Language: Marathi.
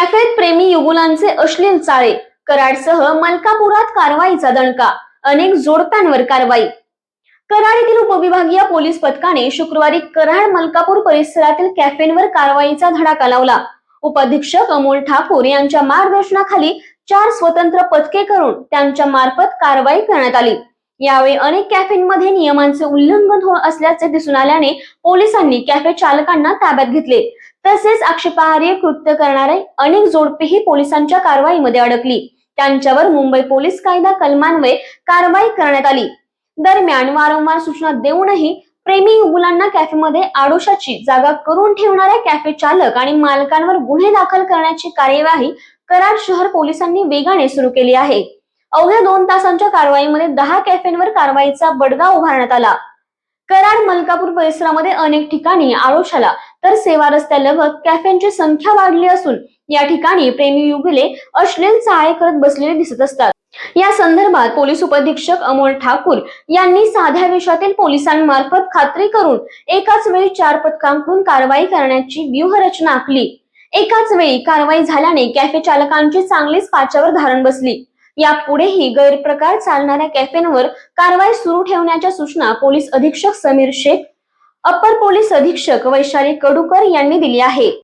कॅफेत प्रेमी युगुलांचे अश्लील चाळे कराडसह मलकापुरात कारवाईचा दणका अनेक जोडप्यांवर कारवाई. कराड येथील उपविभागीय पोलीस पथकाने शुक्रवारी कराड मलकापूर परिसरातील कॅफेंवर कारवाईचा धडाका लावला. उपाधीक्षक अमोल ठाकूर यांच्या मार्गदर्शनाखाली चार स्वतंत्र पथके करून त्यांच्या मार्फत कारवाई करण्यात आली. यावेळी अनेक कॅफेमध्ये नियमांचे उल्लंघन होत असल्याचे दिसून आल्याने पोलिसांनी कॅफे चालकांना ताब्यात घेतले. तसेच आक्षेपार्ह कृत्य करणारे अनेक जोडपेही पोलिसांच्या कारवाईमध्ये अडकली. त्यांच्यावर मुंबई पोलीस कायदा कलमान्वये कारवाई करण्यात आली. दरम्यान वारंवार सूचना देऊनही प्रेमी मुलांना कॅफेमध्ये आडोशाची जागा करून ठेवणाऱ्या कॅफे चालक आणि मालकांवर गुन्हे दाखल करण्याची कार्यवाही कराड शहर पोलिसांनी वेगाने सुरू केली आहे. अवघ्या दोन तासांच्या कारवाईमध्ये दहा कॅफेंवर कारवाईचा बडगा उभारण्यात आला. कराड मलकापूर परिसरामध्ये अनेक ठिकाणी आडोशाला तर सेवा रस्त्यालगत कॅफेंची संख्या वाढली असून या ठिकाणी प्रेमी युगले अश्लील चाळे करत बसलेले दिसत असतात. या संदर्भात पोलीस उपधीक्षक अमोल ठाकूर यांनी साध्या विषयातील पोलिसांमार्फत खात्री करून एकाच वेळी चार पथकांकडून कारवाई करण्याची व्यूहरचना आखली. एकाच वेळी कारवाई झाल्याने कॅफे चालकांची चांगलीच पाच्यावर धारण बसली. यापुढेही गैरप्रकार चालणाऱ्या कॅफेंवर कारवाई सुरू ठेवण्याच्या सूचना पोलीस अधीक्षक समीर शेख अप्पर पोलीस अधीक्षक वैशाली कडूकर यांनी दिली आहे.